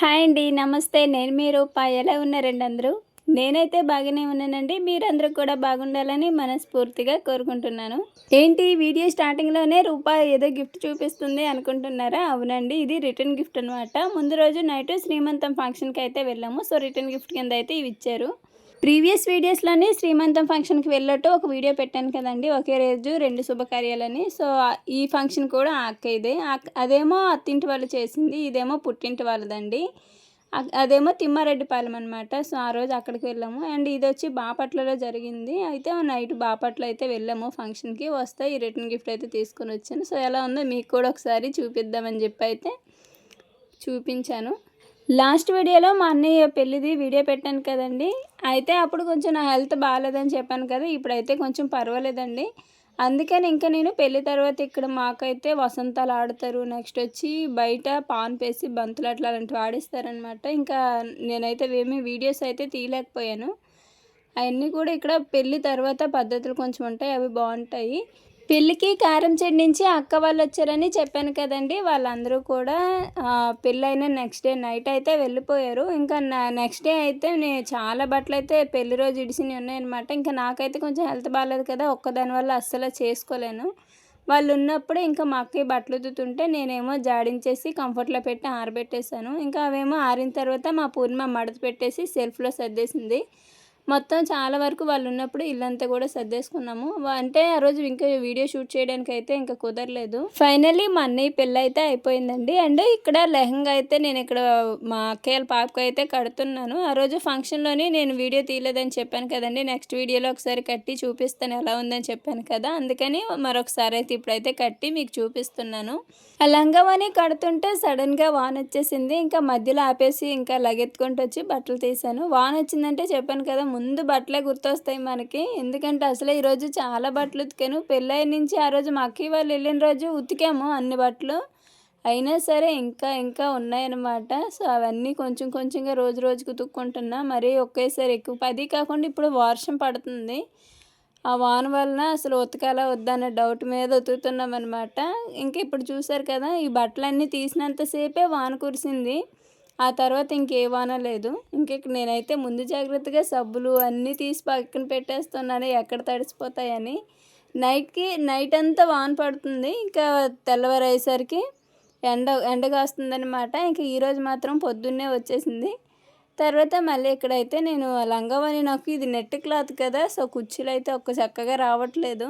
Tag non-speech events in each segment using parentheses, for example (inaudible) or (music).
Hi అండి నమస్తే. నేను మీ రూప. ఎలా ఉన్నారండి అందరూ? నేనైతే బాగానే ఉన్నానండి. మీరందరూ కూడా బాగుండాలని మనస్ఫూర్తిగా కోరుకుంటున్నాను. ఏంటి ఈ వీడియో స్టార్టింగ్లోనే రూప ఏదో గిఫ్ట్ చూపిస్తుంది అనుకుంటున్నారా? అవునండి ఇది రిటర్న్ గిఫ్ట్ అనమాట ముందు రోజు నైట్ శ్రీమంతం ఫంక్షన్కి అయితే వెళ్ళాము. సో రిటర్న్ గిఫ్ట్ కింద అయితే ఇవి ఇచ్చారు. ప్రీవియస్ వీడియోస్లోనే శ్రీమంతం ఫంక్షన్కి వెళ్ళట్టు ఒక వీడియో పెట్టాను కదండి. ఒకే రోజు రెండు శుభకార్యాలని. సో ఈ ఫంక్షన్ కూడా అక్క ఇదే. అదేమో అత్తింటి వాళ్ళు చేసింది ఇదేమో పుట్టింటి వాళ్ళదండి. అదేమో తిమ్మారెడ్డిపాలెం అనమాట సో ఆ రోజు అక్కడికి వెళ్ళాము. అండ్ ఇది వచ్చి బాపట్లలో జరిగింది. అయితే నైట్ బాపట్ల అయితే వెళ్ళాము ఫంక్షన్కి. వస్తే ఈ రిటర్న్ గిఫ్ట్ అయితే తీసుకొని వచ్చాను. సో ఎలా ఉందో మీకు కూడా ఒకసారి చూపిద్దామని చెప్పి అయితే చూపించాను. లాస్ట్ వీడియోలో మా అన్నయ్య పెళ్ళిది వీడియో పెట్టాను కదండి. అయితే అప్పుడు కొంచెం నా హెల్త్ బాగాలేదని చెప్పాను కదా ఇప్పుడైతే కొంచెం పర్వాలేదండి. అందుకని ఇంకా నేను పెళ్ళి తర్వాత ఇక్కడ మాకైతే వసంతాలు ఆడతారు. నెక్స్ట్ వచ్చి బయట పాన్ పేసి బంతులు అట్లా అలాంటివి ఆడిస్తారనమాట ఇంకా నేనైతే ఏమీ వీడియోస్ అయితే తీయలేకపోయాను. అవన్నీ కూడా ఇక్కడ పెళ్ళి తర్వాత పద్ధతులు కొంచెం ఉంటాయి అవి బాగుంటాయి. పెళ్ళికి కారం చెడు నుంచి అక్క వాళ్ళు వచ్చారని చెప్పాను కదండి. వాళ్ళందరూ కూడా పెళ్ళైన నెక్స్ట్ డే నైట్ అయితే వెళ్ళిపోయారు. ఇంకా నెక్స్ట్ డే అయితే నేను చాలా బట్టలు అయితే పెళ్ళి రోజు ఇడిసినవి ఉన్నాయన్నమాట. ఇంకా నాకైతే కొంచెం హెల్త్ బాగాలేదు కదా ఒక్కదాని వల్ల అస్సలు చేసుకోలేను. వాళ్ళు ఉన్నప్పుడే ఇంకా మా అక్కయ్య బట్టలు ఉతుతుంటే నేనేమో జాడించేసి కంఫర్ట్లో పెట్టి ఆరబెట్టేశాను. ఇంకా అవేమో ఆరిన తర్వాత మా పూర్ణిమ మడత పెట్టేసి సెల్ఫ్లో సర్దేసింది. మొత్తం చాలా వరకు వాళ్ళు ఉన్నప్పుడు ఇల్లంతా కూడా సర్దేసుకున్నాము. అంటే ఆ రోజు ఇంకా వీడియో షూట్ చేయడానికి అయితే ఇంకా కుదరలేదు. ఫైనల్లీ మా అన్నయ్య పెళ్ళి అయితే అయిపోయిందండి. అండ్ ఇక్కడ లెహంగా అయితే నేను ఇక్కడ మా అక్కయ్యల పాపకు అయితే కడుతున్నాను. ఆ రోజు ఫంక్షన్లోనే నేను వీడియో తీయలేదని చెప్పాను కదండి. నెక్స్ట్ వీడియోలో ఒకసారి కట్టి చూపిస్తాను ఎలా ఉందని చెప్పాను కదా. అందుకని మరొకసారి అయితే ఇప్పుడైతే కట్టి మీకు చూపిస్తున్నాను. ఆ లంగవాణి కడుతుంటే సడన్గా వాన్ వచ్చేసింది. ఇంకా మధ్యలో ఆపేసి ఇంకా లగెత్తుకుంటూ వచ్చి బట్టలు తీసాను వాన్ వచ్చిందంటే చెప్పాను కదా ముందు బట్టలే గుర్తొస్తాయి మనకి. ఎందుకంటే అసలు ఈరోజు చాలా బట్టలు ఉతికాను. పెళ్ళైన నుంచి ఆ రోజు మా అక్కయ్య వాళ్ళు వెళ్ళిన రోజు ఉతికాము అన్ని బట్టలు. అయినా సరే ఇంకా ఇంకా ఉన్నాయన్నమాట. సో అవన్నీ కొంచెం కొంచెంగా రోజు రోజుకు ఉతుక్కుంటున్నా. మరీ ఒకేసారి ఎక్కువ పది కాకుండా ఇప్పుడు వర్షం పడుతుంది. ఆ వాన వలన అసలు ఉతకాలా వద్దా డౌట్ మీద ఉతుకుతున్నాం అనమాట ఇంకా ఇప్పుడు చూసారు కదా ఈ బట్టలన్నీ తీసినంతసేపే వాన కురిసింది. ఆ తర్వాత ఇంకే వాన లేదు. ఇంక నేనైతే ముందు జాగ్రత్తగా సబ్బులు అన్నీ తీసి పక్కన పెట్టేస్తున్నాను. ఎక్కడ తడిసిపోతాయని. నైట్కి నైట్ అంతా వాన పడుతుంది. ఇంకా తెల్లవారేసరికి ఎండ ఎండ కాస్తుందన్నమాట. ఇంకా ఈరోజు మాత్రం పొద్దున్నే వచ్చేసింది. తర్వాత మళ్ళీ ఇక్కడైతే నేను లంగావని నాకు ఇది నెట్ క్లాత్ కదా. సో కుర్చీలు అయితే ఒక్క చక్కగా రావట్లేదు.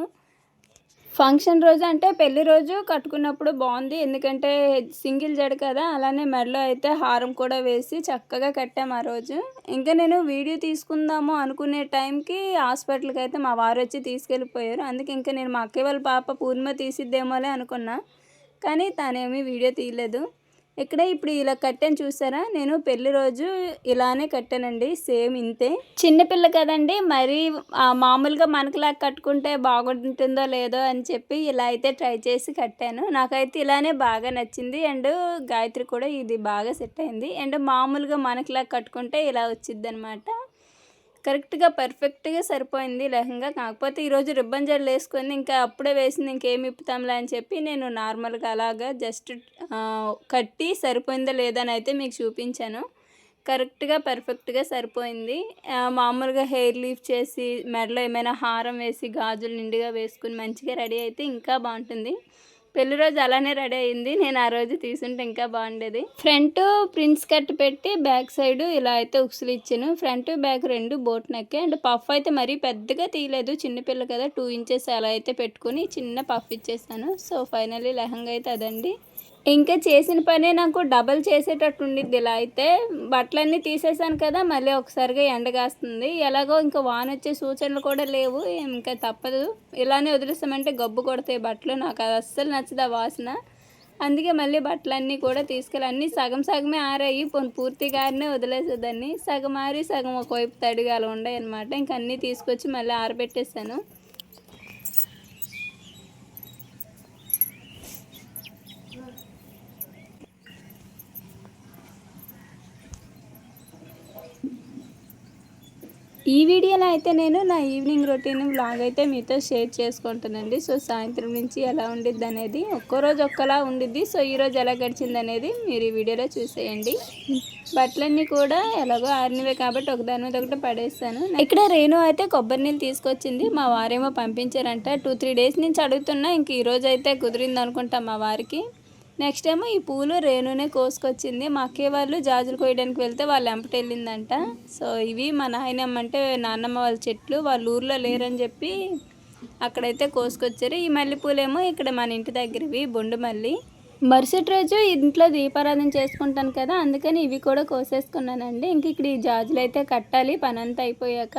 ఫంక్షన్ రోజు అంటే పెళ్ళి రోజు కట్టుకున్నప్పుడు బాగుంది. ఎందుకంటే సింగిల్ జడ కదా. అలానే మెడలో అయితే హారం కూడా వేసి చక్కగా కట్టాము ఆ రోజు. ఇంకా నేను వీడియో తీసుకుందాము అనుకునే టైంకి హాస్పిటల్కి అయితే మా వారు వచ్చి తీసుకెళ్ళిపోయారు. అందుకే ఇంకా నేను మా అక్కయ్య వాళ్ళ పాప పూర్ణిమ తీసిద్దేమోలే అనుకున్నా. కానీ తనేమీ వీడియో తీయలేదు. ఇక్కడ ఇప్పుడు ఇలా కట్టాను చూసారా? నేను పెళ్ళి రోజు ఇలానే కట్టానండి సేమ్ ఇంతే. చిన్నపిల్ల కదండి మరి మామూలుగా మనకులా కట్టుకుంటే బాగుంటుందో లేదో అని చెప్పి ఇలా అయితే ట్రై చేసి కట్టాను. నాకైతే ఇలానే బాగా నచ్చింది. అండ్ గాయత్రి కూడా ఇది బాగా సెట్ అయింది. అండ్ మామూలుగా మనకులా కట్టుకుంటే ఇలా వచ్చింది అనమాట కరెక్ట్గా పర్ఫెక్ట్గా సరిపోయింది లెహంగా. కాకపోతే ఈరోజు రిబ్బన్ జడలు వేసుకొని ఇంకా అప్పుడే వేసింది ఇంకేమి ఇప్పుతాంలే అని చెప్పి నేను నార్మల్గా అలాగా జస్ట్ కట్టి సరిపోయిందా లేదా అని అయితే మీకు చూపించాను. కరెక్ట్గా పర్ఫెక్ట్గా సరిపోయింది. మామూలుగా హెయిర్ లీఫ్ చేసి మెడలో ఏమైనా హారం వేసి గాజులు నిండుగా వేసుకుని మంచిగా రెడీ అయితే ఇంకా బాగుంటుంది. పెళ్ళి రోజు అలానే రెడీ అయింది. నేను ఆ రోజు తీసుంటే ఇంకా బాగుండేది. ఫ్రంట్ ప్రింట్స్ కట్ పెట్టి బ్యాక్ సైడ్ ఇలా అయితే ఉక్సులు ఇచ్చాను. ఫ్రంట్ బ్యాక్ రెండు బోట్ నెక్ అండ్ పఫ్ అయితే మరీ పెద్దగా తీయలేదు. చిన్నపిల్ల కదా టూ ఇంచెస్ అలా అయితే పెట్టుకుని చిన్న పఫ్ ఇచ్చేసాను. సో ఫైనల్లీ లెహంగా అయితే అదండి. ఇంకా చేసిన పనే నాకు డబల్ చేసేటట్టు ఉండిద్ది ఇలా అయితే. బట్టలన్నీ తీసేసాను కదా మళ్ళీ ఒకసారిగా ఎండ కాస్తుంది. ఎలాగో ఇంకా వాన వచ్చే సూచనలు కూడా లేవు ఇంకా తప్పదు. ఇలానే వదిలేస్తామంటే గబ్బు కొడతాయి బట్టలు నాకు అది అస్సలు నచ్చదు ఆ వాసన. అందుకే మళ్ళీ బట్టలన్నీ కూడా తీసుకెళ్ళి అన్నీ సగం సగమే ఆరాయి పోనీ పూర్తిగా ఆరినే వదిలేసేదాన్ని. సగం ఆరి సగం ఒకవైపు తడిగా అలా ఉండాయి అనమాట ఇంక అన్నీ తీసుకొచ్చి మళ్ళీ ఆరబెట్టేసాను ఈ వీడియోలో అయితే నేను నా ఈవినింగ్ రొటీన్ బ్లాగ్ అయితే మీతో షేర్ చేసుకుంటానండి సో సాయంత్రం నుంచి ఎలా ఉండిద్ది అనేది ఒక్కో రోజు ఒక్కలా ఉండిద్ది. సో ఈ రోజు ఎలా గడిచింది అనేది మీరు ఈ వీడియోలో చూసేయండి. బట్టలన్నీ కూడా ఎలాగో ఆరినవే కాబట్టి ఒకదాని మీద ఒకటి పడేస్తాను. ఇక్కడ రేణు అయితే కొబ్బరి నీళ్ళు తీసుకొచ్చింది. మా వారేమో పంపించారంట. టూ త్రీ డేస్ నుంచి అడుగుతున్నా. ఇంక ఈ రోజు అయితే కుదిరింది అనుకుంటా మా వారికి. నెక్స్ట్ ఏమో ఈ పూలు రేణునే కోసుకొచ్చింది. మా అక్కయ్య వాళ్ళు జాజులు కోయడానికి వెళ్తే వాళ్ళు ఎంపటి వెళ్ళిందంట. సో ఇవి మా నాయనమ్మ అంటే నాన్నమ్మ వాళ్ళ చెట్లు. వాళ్ళ ఊర్లో లేరని చెప్పి అక్కడైతే కోసుకొచ్చారు. ఈ మల్లెపూలేమో ఇక్కడ మన ఇంటి దగ్గరవి బొండు మల్లి మరుసటి రోజు ఇంట్లో దీపారాధన చేసుకుంటాను కదా అందుకని ఇవి కూడా కోసేసుకున్నానండి. ఇంక ఇక్కడ ఈ జాజులు అయితే కట్టాలి పని అంతా అయిపోయాక.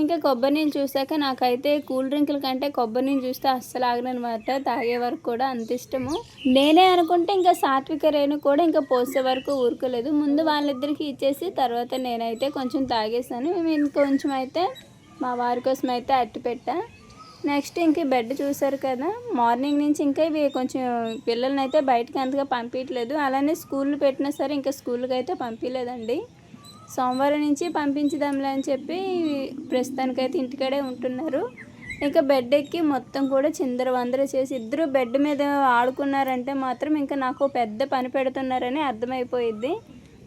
ఇంకా కొబ్బరి నీళ్ళు చూసాక నాకైతే కూల్ డ్రింకుల కంటే కొబ్బరి నీళ్ళు చూస్తే అస్సలు ఆగనమాట తాగే వరకు కూడా అంత ఇష్టము. నేనే అనుకుంటే ఇంకా సాత్విక రేణు కూడా ఇంకా పోసే వరకు ఊరుకోలేదు. ముందు వాళ్ళిద్దరికి ఇచ్చేసి తర్వాత నేనైతే కొంచెం తాగేసాను ఇంకొంచెం అయితే మా వారి కోసం అయితే అట్టి పెట్టా. నెక్స్ట్ ఇంక బెడ్ చూసారు కదా మార్నింగ్ నుంచి ఇంకా ఇవి కొంచెం పిల్లల్ని అయితే బయటకు అంతగా పంపించలేదు అలానే స్కూల్ పెట్టినా సరే ఇంకా స్కూల్కి అయితే పంపించలేదండి సోమవారం నుంచి పంపించదాంలే అని చెప్పి ప్రస్తుతానికైతే ఇంటికాడే ఉంటున్నారు. ఇంకా బెడ్ ఎక్కి మొత్తం కూడా చిందర వందర చేసి ఇద్దరు బెడ్ మీద ఆడుకున్నారంటే మాత్రం ఇంకా నాకు పెద్ద పని పెడుతున్నారని అర్థమైపోయిద్ది.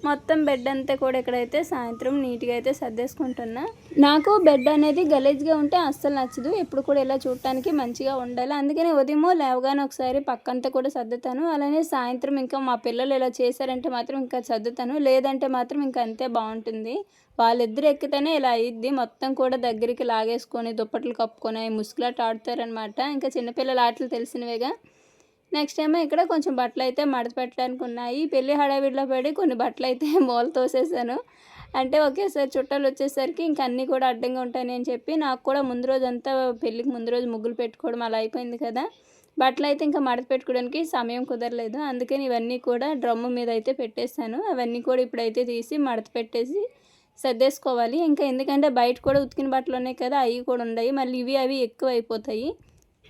మొత్తం బెడ్ అంతా కూడా ఇక్కడైతే సాయంత్రం నీట్గా అయితే సర్దేసుకుంటున్నా. నాకు బెడ్ అనేది గలీజ్గా ఉంటే అస్సలు నచ్చదు. ఎప్పుడు కూడా ఇలా చూడటానికి మంచిగా ఉండాలి. అందుకని ఉదయం లేవగానే ఒకసారి పక్కంతా కూడా సర్దుతాను. అలానే సాయంత్రం ఇంకా మా పిల్లలు ఇలా చేశారంటే మాత్రం ఇంకా సర్దుతాను. లేదంటే మాత్రం ఇంకా అంతే బాగుంటుంది. వాళ్ళిద్దరు ఎక్కితేనే ఇలా అయ్యిద్ది మొత్తం కూడా దగ్గరికి లాగేసుకొని దుప్పట్లు కప్పుకొని ముసుగులాట ఆడుతారనమాట ఇంకా చిన్నపిల్లల ఆటలు తెలిసినవేగా. నెక్స్ట్ ఏమో ఇక్కడ కొంచెం బట్టలు అయితే మడత పెట్టడానికి ఉన్నాయి పెళ్ళి హడావిడిలో పడి కొన్ని బట్టలు అయితే (laughs) మూల తోసేసాను. అంటే ఒకేసారి చుట్టాలు వచ్చేసరికి ఇంక అన్నీ కూడా అడ్డంగా ఉంటాయని అని చెప్పి నాకు కూడా ముందు రోజు అంతా పెళ్ళికి ముందు రోజు ముగ్గులు పెట్టుకోవడం అలా అయిపోయింది కదా. బట్టలు అయితే ఇంకా మడత పెట్టుకోవడానికి సమయం కుదరలేదు. అందుకని ఇవన్నీ కూడా డ్రమ్ము మీద అయితే పెట్టేశాను. అవన్నీ కూడా ఇప్పుడైతే తీసి మడత పెట్టేసి సర్దేసుకోవాలి. ఇంకా ఎందుకంటే బయట కూడా ఉతికిన బట్టలు ఉన్నాయి కదా అవి కూడా ఉన్నాయి మళ్ళీ ఇవి అవి ఎక్కువ అయిపోతాయి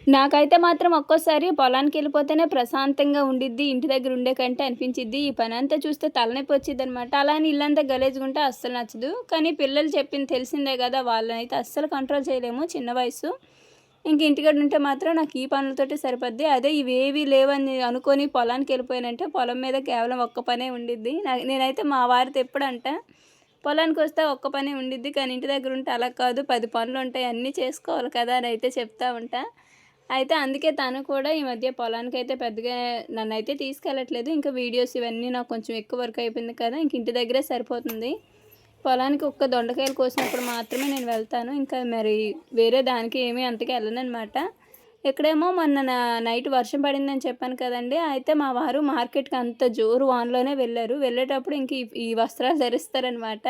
నాకైతే మాత్రం ఒక్కోసారి పొలానికి వెళ్ళిపోతేనే ప్రశాంతంగా ఉండిద్ది ఇంటి దగ్గర ఉండే కంటే అనిపించిద్ది. ఈ పని అంతా చూస్తే తలనొప్పి వచ్చింది అనమాట అలానే ఇల్లంతా గలేజుకుంటే అస్సలు నచ్చదు. కానీ పిల్లలు చెప్పింది తెలిసిందే కదా వాళ్ళనైతే అస్సలు కంట్రోల్ చేయలేము చిన్న వయసు ఇంక ఇంటికాడ ఉంటే మాత్రం నాకు ఈ పనులతోటి సరిపోద్ది. అదే ఇవేవి లేవని అనుకొని పొలానికి వెళ్ళిపోయానంటే పొలం మీద కేవలం ఒక్క పనే ఉండిద్ది. నేనైతే మా వారితో ఎప్పుడంట పొలానికి వస్తే ఒక్క పనే ఉండిద్ది కానీ ఇంటి దగ్గర ఉంటే అలా కాదు. పది పనులు ఉంటాయి అన్నీ చేసుకోవాలి కదా అని అయితే చెప్తా ఉంటా. అయితే అందుకే తను కూడా ఈ మధ్య పొలానికి అయితే పెద్దగా నన్ను అయితే తీసుకెళ్ళట్లేదు. ఇంకా వీడియోస్ ఇవన్నీ నాకు కొంచెం ఎక్కువ వర్క్ అయిపోయింది కదా ఇంక ఇంటి దగ్గరే సరిపోతుంది. పొలానికి ఒక్క దొండకాయలు కోసినప్పుడు మాత్రమే నేను వెళ్తాను. ఇంకా మరి వేరే దానికి ఏమీ అంతగా వెళ్ళనమాట ఇక్కడేమో మొన్న నైట్ వర్షం పడిందని చెప్పాను కదండి. అయితే మా వారు మార్కెట్కి అంత జోరు వాన్లోనే వెళ్ళారు. వెళ్ళేటప్పుడు ఇంక ఈ వస్త్రాలు ధరిస్తారనమాట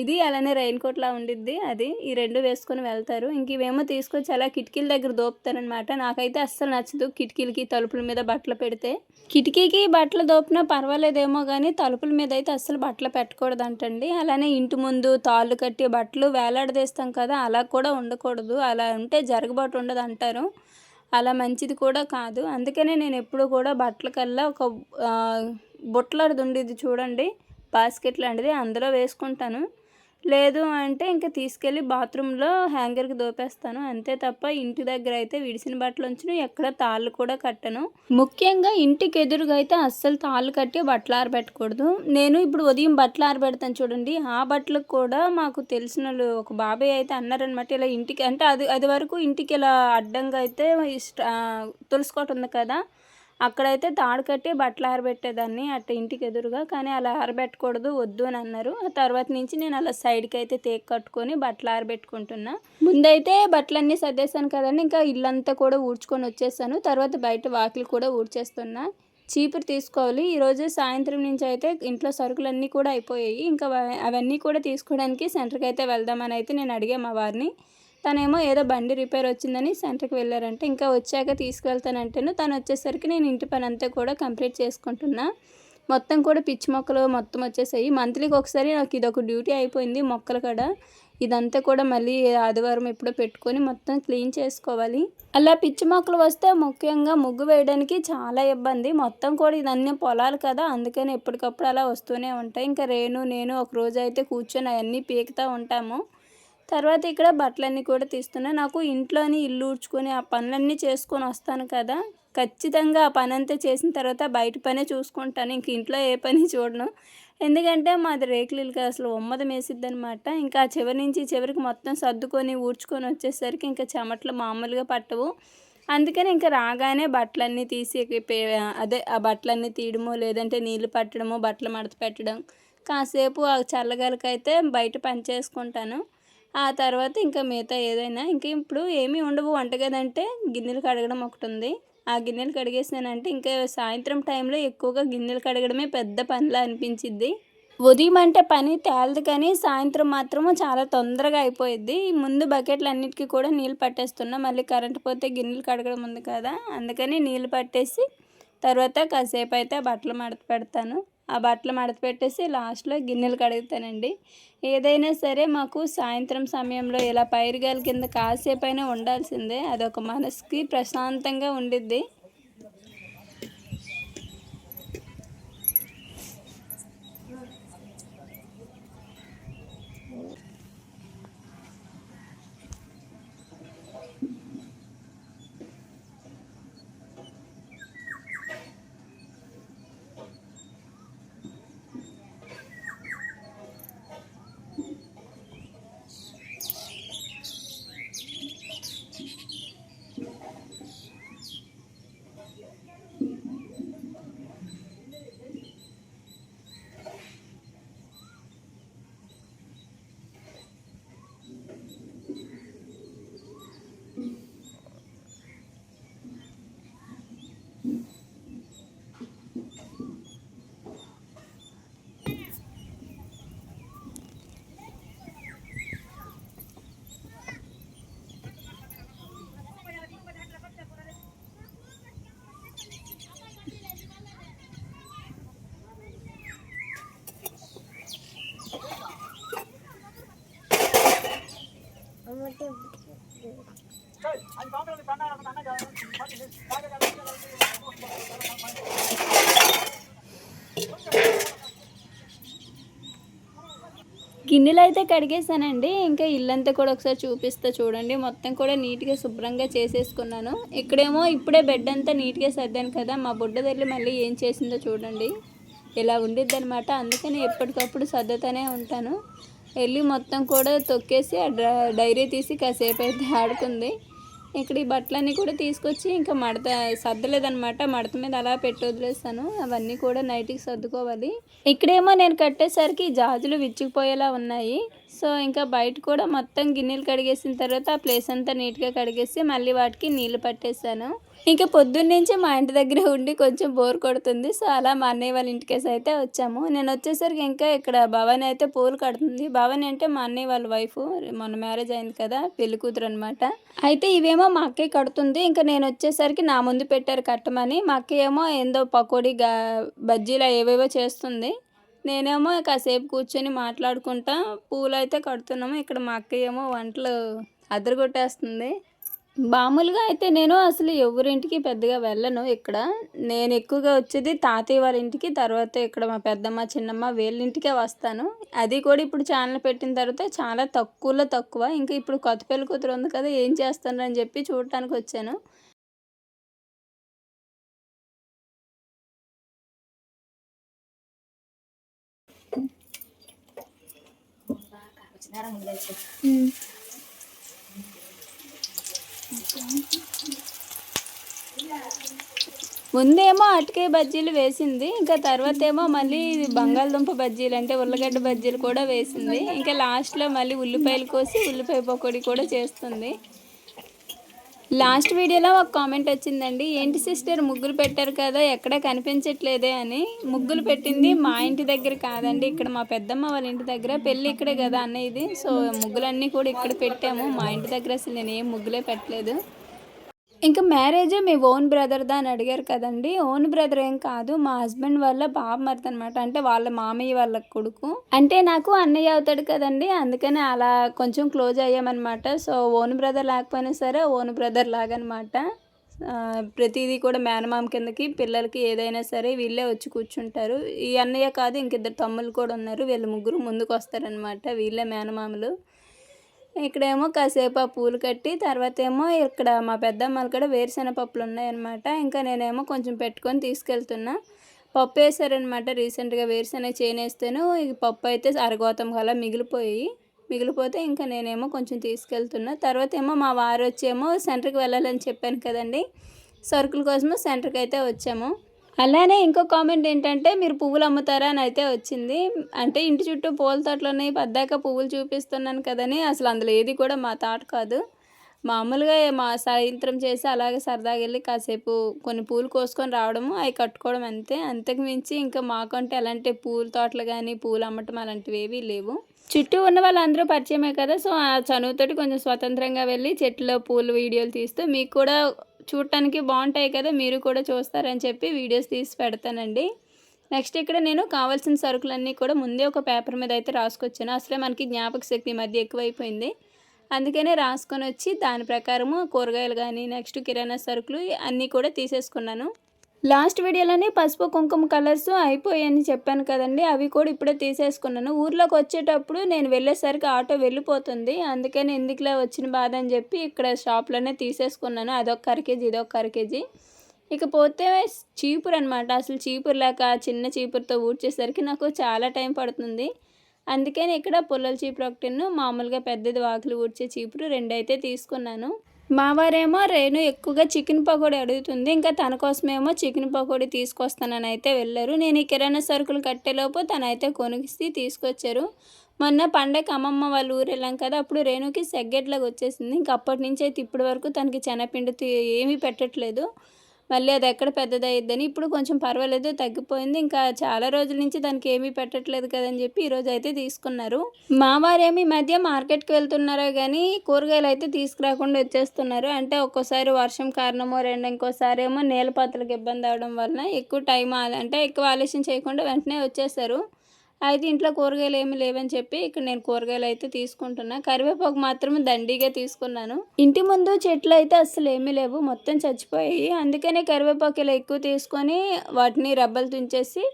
ఇది అలానే రెయిన్ కోట్లా ఉండిద్ది అది. ఈ రెండు వేసుకొని వెళ్తారు. ఇంక ఇవేమో తీసుకొచ్చి అలా కిటికీల దగ్గర దోపుతారనమాట నాకైతే అస్సలు నచ్చదు కిటికీలకి తలుపుల మీద బట్టలు పెడితే. కిటికీకి బట్టలు దోపినా పర్వాలేదేమో కానీ తలుపుల మీద అయితే అస్సలు బట్టలు పెట్టకూడదు అంటండి అలానే ఇంటి ముందు తాళ్ళు కట్టి బట్టలు వేలాడదీస్తాం కదా అలా కూడా ఉండకూడదు. అలా ఉంటే జరగబాటు ఉండదు అంటారు అలా మంచిది కూడా కాదు. అందుకనే నేను ఎప్పుడు కూడా బట్టల కల్లా ఒక బుట్టలది ఉండేది చూడండి. బాస్కెట్ లాంటిది అందులో వేసుకుంటాను. లేదు అంటే ఇంకా తీసుకెళ్ళి బాత్రూంలో హ్యాంగర్కి దోపేస్తాను. అంతే తప్ప ఇంటి దగ్గర అయితే విడిసిన బట్టలు ఉంచును ఎక్కడ తాళ్ళు కూడా కట్టను. ముఖ్యంగా ఇంటికి ఎదురుగా అయితే అస్సలు తాళ్ళు కట్టి బట్టలు ఆరబెట్టకూడదు. నేను ఇప్పుడు ఉదయం బట్టలు ఆరబెడతాను చూడండి. ఆ బట్టలకు కూడా మాకు తెలిసిన ఒక బాబాయ్ అయితే అన్నారనమాట ఇలా ఇంటికి అంటే అది అది వరకు ఇంటికి ఇలా అడ్డంగా అయితే ఇష్ట తులుసుకోవటం ఉంది కదా అక్కడైతే తాడు కట్టి బట్టలు ఆరబెట్టేదాన్ని అట్ట ఇంటికి ఎదురుగా కానీ అలా ఆరబెట్టకూడదు వద్దు అని అన్నారు. ఆ తర్వాత నుంచి నేను అలా సైడ్కి అయితే తేక్ కట్టుకొని బట్టలు ఆరబెట్టుకుంటున్నా. ముందైతే బట్టలన్నీ సర్దేశాను కదండి ఇంకా ఇల్లంతా కూడా ఊడ్చుకొని వచ్చేసాను. తర్వాత బయట వాకిలు కూడా ఊడ్చేస్తున్నా. చీపురు తీసుకోవాలి. ఈరోజు సాయంత్రం నుంచి అయితే ఇంట్లో సరుకులన్నీ కూడా అయిపోయాయి. ఇంకా అవన్నీ కూడా తీసుకోవడానికి సెంటర్కి అయితే వెళ్దామని అయితే నేను అడిగా మా వారిని. తనేమో ఏదో బండి రిపేర్ వచ్చిందని సెంటర్కి వెళ్ళారంటే. ఇంకా వచ్చాక తీసుకువెళ్తానంటేను తను వచ్చేసరికి నేను ఇంటి పని అంతా కూడా కంప్లీట్ చేసుకుంటున్నా. మొత్తం కూడా పిచ్చి మొక్కలు మొత్తం వచ్చేసాయి. మంత్లీకి ఒకసారి నాకు ఇది ఒక డ్యూటీ అయిపోయింది మొక్కలు కూడా. ఇదంతా కూడా మళ్ళీ ఆదివారం ఎప్పుడో పెట్టుకొని మొత్తం క్లీన్ చేసుకోవాలి. అలా పిచ్చి మొక్కలు వస్తే ముఖ్యంగా ముగ్గు వేయడానికి చాలా ఇబ్బంది. మొత్తం కూడా ఇదన్నీ పొలాలు కదా అందుకని ఎప్పటికప్పుడు అలా వస్తూనే ఉంటాయి. ఇంకా రేణు నేను ఒక రోజు అయితే కూర్చొని అవన్నీ పీకుతూ ఉంటాము. తర్వాత ఇక్కడ బట్టలన్నీ కూడా తీస్తున్నా. నాకు ఇంట్లోని ఇల్లు ఊడ్చుకొని ఆ పనులన్నీ చేసుకొని వస్తాను కదా. ఖచ్చితంగా ఆ పని అంతా చేసిన తర్వాత బయట పనే చూసుకుంటాను. ఇంక ఇంట్లో ఏ పని చూడను. ఎందుకంటే మాది రేకులు ఇల్లు అసలు ఉమ్మదం వేసిద్ది అనమాట ఇంకా ఆ చివరి నుంచి చివరికి మొత్తం సర్దుకొని ఊడ్చుకొని వచ్చేసరికి ఇంకా చెమట్లు మామూలుగా పట్టవు. అందుకని ఇంకా రాగానే బట్టలన్నీ తీసి అదే ఆ బట్టలన్నీ తీయడము లేదంటే నీళ్ళు పట్టడము బట్టలు మడత పెట్టడం. కాసేపు ఆ చల్లగాలికైతే బయట పని చేసుకుంటాను. ఆ తర్వాత ఇంకా మిగతా ఏదైనా ఇంకా ఇప్పుడు ఏమీ ఉండవు. వంట కదంటే గిన్నెలు కడగడం ఒకటి ఉంది ఆ గిన్నెలు కడిగేసానంటే ఇంకా సాయంత్రం టైంలో ఎక్కువగా గిన్నెలు కడగడమే పెద్ద పనిలా అనిపించిద్ది. ఉదయం అంటే పని తేలదు కానీ సాయంత్రం మాత్రము చాలా తొందరగా అయిపోయింది ముందు బకెట్లు అన్నిటికీ కూడా నీళ్ళు పట్టేస్తున్నా మళ్ళీ కరెంట్ పోతే గిన్నెలు కడగడం ఉంది కదా అందుకని నీళ్ళు పట్టేసి తర్వాత కాసేపు అయితే ఆ బట్టలు మడత పెడతాను. ఆ బట్టలు మడత పెట్టేసి లాస్ట్లో గిన్నెలు కడుగుతానండి. ఏదైనా సరే మాకు సాయంత్రం సమయంలో ఇలా పైరుగాలి కింద కాసేపైనా ఉండాల్సిందే. అదొక మనసుకి ప్రశాంతంగా ఉండిద్ది. గిన్నెలు అయితే కడిగేసానండి ఇంకా ఇల్లంతా కూడా ఒకసారి చూపిస్తా చూడండి. మొత్తం కూడా నీట్గా శుభ్రంగా చేసేసుకున్నాను. ఇక్కడేమో ఇప్పుడే బెడ్ అంతా నీట్గా సర్దాను కదా. మా బుడ్డ తల్లి మళ్ళీ ఏం చేసిందో చూడండి. ఇలా ఉండిద్ది అనమాట అందుకని ఎప్పటికప్పుడు సర్దుతూనే ఉంటాను. వెళ్ళి మొత్తం కూడా తొక్కేసి ఆ డైరీ తీసి కాసేపు అయితే ఆడుకుంది. ఇక్కడ ఈ బట్టలన్నీ కూడా తీసుకొచ్చి ఇంకా మడత సర్దలేదనమాట మడత మీద అలా పెట్టి వదిలేస్తాను అవన్నీ కూడా నైట్కి సర్దుకోవాలి. ఇక్కడేమో నేను కట్టేసరికి జాజులు విచ్చుకుపోయేలా ఉన్నాయి. సో ఇంకా బయట కూడా మొత్తం గిన్నెలు కడిగేసిన తర్వాత ఆ ప్లేస్ అంతా నీట్గా కడిగేసి మళ్ళీ వాటికి నీళ్ళు పట్టేశాను ఇంకా పొద్దున్నుంచి మా ఇంటి దగ్గర ఉండి కొంచెం బోర్ కొడుతుంది. సో అలా మా అన్నయ్య వాళ్ళ ఇంటికేసి అయితే వచ్చాము. నేను వచ్చేసరికి ఇంకా ఇక్కడ భవన్ అయితే పూలు కడుతుంది. భవన్ అంటే మా అన్నయ్య వాళ్ళ వైఫ్. మొన్న మ్యారేజ్ అయింది కదా పెళ్ళి కూతురు అనమాట అయితే ఇవేమో మా అక్కయ్య కడుతుంది. ఇంకా నేను వచ్చేసరికి నా ముందు పెట్టారు కట్టమని. మా అక్క ఏమో ఏందో పకోడీ గా బజ్జీలు ఏవేవో చేస్తుంది. నేనేమో కాసేపు కూర్చొని మాట్లాడుకుంటా. పూలు అయితే కడుతున్నాము. ఇక్కడ మా అక్క ఏమో వంటలు అదరగొట్టేస్తుంది మామూలుగా అయితే నేను అసలు ఎవరింటికి పెద్దగా వెళ్ళను. ఇక్కడ నేను ఎక్కువగా వచ్చేది తాతయ్య వాళ్ళ ఇంటికి తర్వాత ఇక్కడ మా పెద్దమ్మ చిన్నమ్మ వీళ్ళ ఇంటికే వస్తాను. అది కూడా ఇప్పుడు ఛానల్ పెట్టిన తర్వాత చాలా తక్కువలో తక్కువ. ఇంకా ఇప్పుడు కొత్త పెళ్ళి కూతురు ఉంది కదా ఏం చేస్తాను అని చెప్పి చూడటానికి వచ్చాను. ముందేమో అటుకే బజ్జీలు వేసింది ఇంకా తర్వాత ఏమో మళ్ళీ బంగాళదుంప బజ్జీలు అంటే ఉల్లగడ్డ బజ్జీలు కూడా వేసింది. ఇంకా లాస్ట్లో మళ్ళీ ఉల్లిపాయలు కోసి ఉల్లిపాయ పకోడీ కూడా చేస్తుంది. లాస్ట్ వీడియోలో ఒక కామెంట్ వచ్చిందండి. ఏంటి సిస్టర్ ముగ్గులు పెట్టారు కదా ఎక్కడ కనిపించట్లేదే అని. ముగ్గులు పెట్టింది మా ఇంటి దగ్గర కాదండి. ఇక్కడ మా పెద్దమ్మ వాళ్ళ ఇంటి దగ్గర పెళ్ళి ఇక్కడే కదా అన్న ఇది. సో ముగ్గులన్నీ కూడా ఇక్కడ పెట్టాము. మా ఇంటి దగ్గర అసలు నేను ఏం ముగ్గులే పెట్టలేదు. ఇంకా మ్యారేజ్ మీ ఓన్ బ్రదర్దా అని అడిగారు కదండి. ఓన్ బ్రదర్ ఏం కాదు మా హస్బెండ్ వాళ్ళ బాబు మరిది అనమాట అంటే వాళ్ళ మామయ్య వాళ్ళ కొడుకు. అంటే నాకు అన్నయ్య అవుతాడు కదండి. అందుకని అలా కొంచెం క్లోజ్ అయ్యామన్నమాట సో ఓన్ బ్రదర్ లేకపోయినా సరే ఓన్ బ్రదర్ లాగనమాట. ప్రతిదీ కూడా మేనమామ కిందకి పిల్లలకి ఏదైనా సరే వీళ్ళే వచ్చి కూర్చుంటారు. ఈ అన్నయ్య కాదు ఇంకిద్దరు తమ్ముళ్ళు కూడా ఉన్నారు. వీళ్ళు ముగ్గురు ముందుకు వస్తారనమాట వీళ్ళే మేనమామలు. ఇక్కడేమో కాసేపు ఆ పూలు కట్టి తర్వాత ఏమో ఇక్కడ మా పెద్దమ్మలు కూడా వేరుశెనగ పప్పులు ఉన్నాయన్నమాట. ఇంకా నేనేమో కొంచెం పెట్టుకొని తీసుకెళ్తున్నా. పప్పు వేసారనమాట రీసెంట్గా వేరుశెనగ చేనేస్తేను ఈ పప్పు అయితే అరగోతం కల మిగిలిపోయి మిగిలిపోతే ఇంకా నేనేమో కొంచెం తీసుకెళ్తున్నా. తర్వాత ఏమో మా వారు వచ్చేమో సెంటర్కి వెళ్ళాలని చెప్పాను కదండి. సరుకుల కోసము సెంటర్కి అయితే వచ్చాము. అలానే ఇంకో కామెంట్ ఏంటంటే మీరు పువ్వులు అమ్ముతారా? అని అయితే వచ్చింది. అంటే ఇంటి చుట్టూ పూల తోటలు ఉన్నాయి పద్దాక పువ్వులు చూపిస్తున్నాను కదని. అసలు అందులో ఏది కూడా మా తాట కాదు. మామూలుగా మా సాయంత్రం చేసి అలాగే సరదాగా వెళ్ళి కాసేపు కొన్ని పూలు కోసుకొని రావడము అవి కట్టుకోవడం అంతే. అంతకు మించి ఇంకా మాకంటే ఎలాంటి పూల తోటలు కానీ పూలు అమ్మటం అలాంటివి ఏవీ లేవు. చుట్టూ ఉన్న వాళ్ళందరూ పరిచయమే కదా సో ఆ చనువుతోటి కొంచెం స్వతంత్రంగా వెళ్ళి చెట్లో పూలు వీడియోలు తీస్తూ మీకు కూడా చూడటానికి బాగుంటాయి కదా మీరు కూడా చూస్తారని చెప్పి వీడియోస్ తీసి పెడతానండి. నెక్స్ట్ ఇక్కడ నేను కావాల్సిన సరుకులన్నీ కూడా ముందే ఒక పేపర్ మీద అయితే రాసుకొచ్చాను. అసలే మనకి జ్ఞాపక శక్తి మధ్య ఎక్కువైపోయింది. అందుకనే రాసుకొని వచ్చి దాని ప్రకారము కూరగాయలు కానీ నెక్స్ట్ కిరాణా సరుకులు అన్నీ కూడా తీసేసుకున్నాను. లాస్ట్ వీడియోలోనే పసుపు కుంకుమ కలర్స్ అయిపోయాయని చెప్పాను కదండి. అవి కూడా ఇప్పుడే తీసేసుకున్నాను. ఊర్లోకి వచ్చేటప్పుడు నేను వెళ్ళేసరికి ఆటో వెళ్ళిపోతుంది. అందుకని ఎందుకులే వచ్చిన బాధ అని చెప్పి ఇక్కడ షాప్లోనే తీసేసుకున్నాను. అదొక అర కేజీ ఇదొక అర కేజీ. ఇకపోతే చీపురు అనమాట అసలు చీపురు లేక చిన్న చీపురుతో ఊడ్చేసరికి నాకు చాలా టైం పడుతుంది. అందుకని ఇక్కడ పుల్లల చీపురు ఒకటిను మామూలుగా పెద్దది వాకిలి ఊడ్చే చీపురు రెండైతే తీసుకున్నాను. మా వారేమో రేణు ఎక్కువగా చికెన్ పకోడీ అడుగుతుంది. ఇంకా తన కోసమేమో చికెన్ పకోడీ తీసుకొస్తానని అయితే వెళ్ళారు. నేను ఈ కిరాణా సరుకులు కట్టేలోపు తనైతే కొనిసి తీసుకొచ్చారు. మొన్న పండగ అమ్మమ్మ వాళ్ళ ఊరు వెళ్ళాం కదా అప్పుడు రేణుకి సెగ్గెట్లాగా వచ్చేసింది ఇంక అప్పటి నుంచి అయితే ఇప్పటి వరకు తనకి చెనపిండి ఏమీ పెట్టట్లేదు. మళ్ళీ అది ఎక్కడ పెద్దదయ్యిద్దని ఇప్పుడు కొంచెం పర్వాలేదు తగ్గిపోయింది. ఇంకా చాలా రోజుల నుంచి దానికి ఏమీ పెట్టట్లేదు కదని చెప్పి ఈరోజు అయితే తీసుకున్నారు. మా వారేమి ఈ మధ్య మార్కెట్కి వెళ్తున్నారో కానీ కూరగాయలు అయితే తీసుకురాకుండా వచ్చేస్తున్నారు. అంటే ఒక్కోసారి వర్షం కారణమో రెండు ఇంకోసారి ఏమో నీళ్ళ పాత్రలకు ఇబ్బంది అవడం వలన ఎక్కువ టైం అంటే ఎక్కువ ఆలస్యం చేయకుండా వెంటనే వచ్చేస్తారు అయితే ఇంట్లో కూరగాయలు ఏమి లేవని చెప్పి ఇక్కడ నేను కూరగాయలు అయితే తీసుకుంటున్నా. కరివేపాకు మాత్రం దండిగా తీసుకున్నాను. ఇంటి ముందు చెట్లు అయితే అస్సలు ఏమీ లేవు. మొత్తం చచ్చిపోయాయి. అందుకనే కరివేపాకు ఇలా ఎక్కువ తీసుకొని వాటిని రబ్బలు తుంచేసి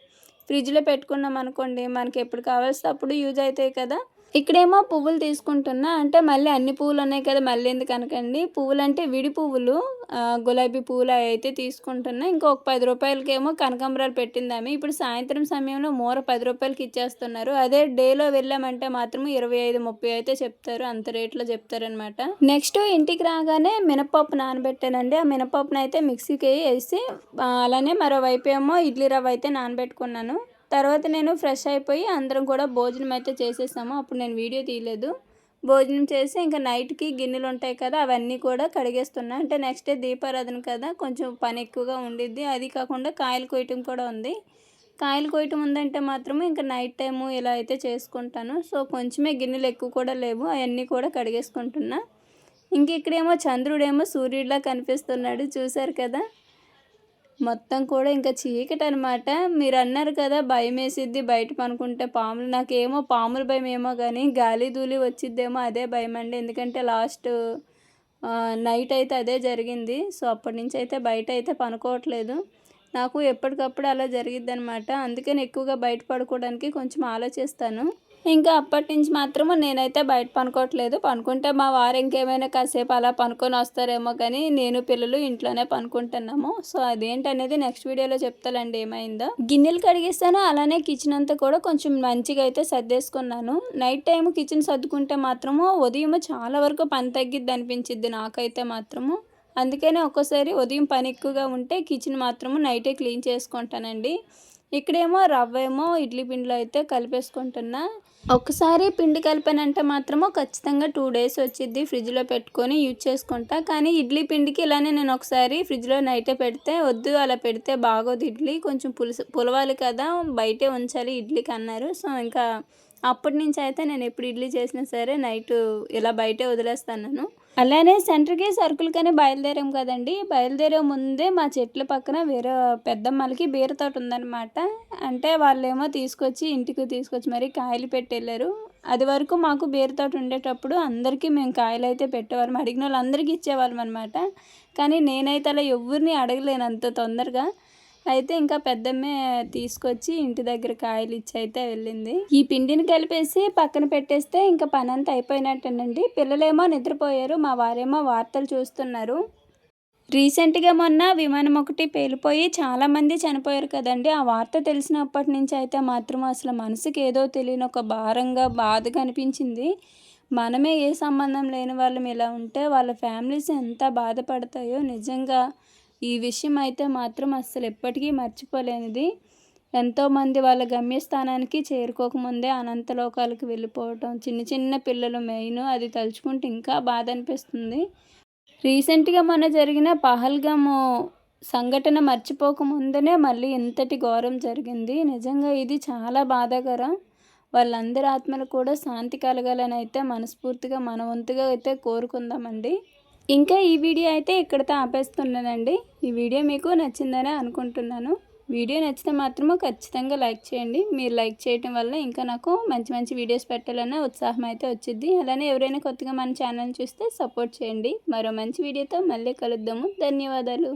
ఫ్రిడ్జ్లో పెట్టుకున్నాం అనుకోండి. మనకి ఎప్పుడు కావాల్సినప్పుడు యూజ్ అవుతాయి కదా. ఇక్కడేమో పువ్వులు తీసుకుంటున్నా. అంటే మళ్ళీ అన్ని పువ్వులు ఉన్నాయి కదా మళ్ళీ ఎందుకు అనకండి? పువ్వులు అంటే విడి పువ్వులు గులాబీ పువ్వులు అయితే తీసుకుంటున్నా. ఇంకొక పది రూపాయలకేమో కనకాంబరాలు పెట్టిందామె. ఇప్పుడు సాయంత్రం సమయంలో మూర పది రూపాయలకి ఇచ్చేస్తున్నారు. అదే డేలో వెళ్ళామంటే మాత్రం ఇరవై ఐదు ముప్పై అయితే చెప్తారు. అంత రేట్లో చెప్తారనమాట నెక్స్ట్ ఇంటికి రాగానే మినపప్పు నానబెట్టానండి. ఆ మినపప్పును అయితే మిక్సీకి వేసి అలానే మరోవైపు ఏమో ఇడ్లీ రవ్వ అయితే నానబెట్టుకున్నాను. తర్వాత నేను ఫ్రెష్ అయిపోయి అందరం కూడా భోజనం అయితే చేసేసాము. అప్పుడు నేను వీడియో తీయలేదు. భోజనం చేసి ఇంకా నైట్కి గిన్నెలు ఉంటాయి కదా అవన్నీ కూడా కడిగేస్తున్నా. అంటే నెక్స్ట్ డే దీపారాధన కదా కొంచెం పని ఎక్కువగా ఉండిద్ది. అది కాకుండా కాయలు కొయ్యటం కూడా ఉంది. కాయలు కొయ్యటం ఉందంటే మాత్రమే ఇంకా నైట్ టైము ఇలా అయితే చేసుకుంటాను. సో కొంచెమే గిన్నెలు ఎక్కువ కూడా లేవు. అవన్నీ కూడా కడిగేసుకుంటున్నా. ఇంక ఇక్కడేమో చంద్రుడేమో సూర్యుడిలా కనిపిస్తున్నాడు. చూశారు కదా? మొత్తం కూడా ఇంకా చీకటి అనమాట మీరు అన్నారు కదా భయం వేసిద్ది బయట పనుకుంటే పాములు. నాకేమో పాముల భయం ఏమో కానీ గాలి దూలి వచ్చిద్దేమో అదే భయం అండి ఎందుకంటే లాస్ట్ నైట్ అయితే అదే జరిగింది. సో అప్పటి నుంచి అయితే బయట అయితే పనుకోవట్లేదు. నాకు ఎప్పటికప్పుడు అలా జరిగిద్ది అనమాట అందుకని ఎక్కువగా బయట పడుకోవడానికి కొంచెం ఆలోచిస్తాను. ఇంకా అప్పటి నుంచి మాత్రము నేనైతే బయట పనుకోవట్లేదు. పనుకుంటే మా వారు ఇంకేమైనా కాసేపు అలా పనుకొని వస్తారేమో కానీ నేను పిల్లలు ఇంట్లోనే పనుకుంటున్నాము. సో అదేంటనేది నెక్స్ట్ వీడియోలో చెప్తాలండి. ఏమైందో? గిన్నెలు కడిగిస్తాను. అలానే కిచెన్ అంతా కూడా కొంచెం మంచిగా అయితే సర్దేసుకున్నాను. నైట్ టైం కిచెన్ సర్దుకుంటే మాత్రము ఉదయం చాలా వరకు పని తగ్గిద్ది అనిపించిద్ది నాకైతే మాత్రము. అందుకనే ఒక్కోసారి ఉదయం పని ఎక్కువగా ఉంటే కిచెన్ మాత్రము నైటే క్లీన్ చేసుకుంటానండి. ఇక్కడేమో రవ్వ ఏమో ఇడ్లీ పిండిలో అయితే కలిపేసుకుంటున్నా. ఒకసారి పిండి కలిపానంటే మాత్రము ఖచ్చితంగా టూ డేస్ వచ్చిద్ది ఫ్రిడ్జ్లో పెట్టుకొని యూజ్ చేసుకుంటా. కానీ ఇడ్లీ పిండికి ఇలానే నేను ఒకసారి ఫ్రిడ్జ్లో నైటే పెడితే వద్దు అలా పెడితే బాగోదు ఇడ్లీ. కొంచెం పులుసు పులవాలి కదా బయటే ఉంచాలి ఇడ్లీకి అన్నారు సో ఇంకా అప్పటి నుంచి అయితే నేను ఎప్పుడు ఇడ్లీ చేసినా సరే నైట్ ఇలా బయటే వదిలేస్తాను అలానే సెంటర్కి సరుకులకనే బయలుదేరాం కదండి. బయలుదేరే ముందే మా చెట్ల పక్కన వేరే పెద్దమ్మలకి బీర తోట ఉందన్నమాట. అంటే వాళ్ళేమో తీసుకొచ్చి ఇంటికి తీసుకొచ్చి మరి కాయలు పెట్టెళ్ళారు. అది వరకు మాకు బీర తోట ఉండేటప్పుడు అందరికీ మేము కాయలు అయితే పెట్టేవాళ్ళం. అడిగిన వాళ్ళందరికీ ఇచ్చేవాళ్ళం అనమాట కానీ నేనైతే అలా ఎవరిని అడగలేను అంత తొందరగా. అయితే ఇంకా పెద్దమ్మే తీసుకొచ్చి ఇంటి దగ్గర కాయలు ఇచ్చి అయితే వెళ్ళింది. ఈ పిండిని కలిపేసి పక్కన పెట్టేస్తే ఇంకా పని అంతా అయిపోయినట్టేనండి. పిల్లలేమో నిద్రపోయారు మా వారేమో వార్తలు చూస్తున్నారు. రీసెంట్గా మొన్న విమానం ఒకటి పేలిపోయి చాలామంది చనిపోయారు కదండి. ఆ వార్త తెలిసినప్పటి నుంచి అయితే మాత్రం అసలు మనసుకి ఏదో తెలియని ఒక భారంగా బాధ కనిపించింది మనమే ఏ సంబంధం లేని వాళ్ళం ఇలా ఉంటే వాళ్ళ ఫ్యామిలీస్ ఎంత బాధపడతాయో నిజంగా ఈ విషయం అయితే మాత్రం అస్సలు ఎప్పటికీ మర్చిపోలేనిది. ఎంతోమంది వాళ్ళ గమ్యస్థానానికి చేరుకోకముందే అనంత లోకాలకు వెళ్ళిపోవటం చిన్న చిన్న పిల్లలు మెయిన్ అది తలుచుకుంటే ఇంకా బాధ అనిపిస్తుంది రీసెంట్గా మొన్న జరిగిన పహల్గాము సంఘటన మర్చిపోకముందనే మళ్ళీ ఇంతటి ఘోరం జరిగింది. నిజంగా ఇది చాలా బాధాకరం. వాళ్ళందరి ఆత్మలు కూడా శాంతి కలగాలని అయితే మనస్ఫూర్తిగా మన వంతుగా అయితే కోరుకుందామండి. ఇంకా ఈ వీడియో అయితే ఇక్కడితో ఆపేస్తున్నానండి ఈ వీడియో మీకు నచ్చిందని అనుకుంటున్నాను. వీడియో నచ్చితే మాత్రము ఖచ్చితంగా లైక్ చేయండి. మీరు లైక్ చేయటం వల్ల ఇంకా నాకు మంచి మంచి వీడియోస్ పెట్టాలన్న ఉత్సాహం అయితే వచ్చింది అలానే ఎవరైనా కొత్తగా మన ఛానల్ చూస్తే సపోర్ట్ చేయండి. మరో మంచి వీడియోతో మళ్ళీ కలుద్దాము. ధన్యవాదాలు.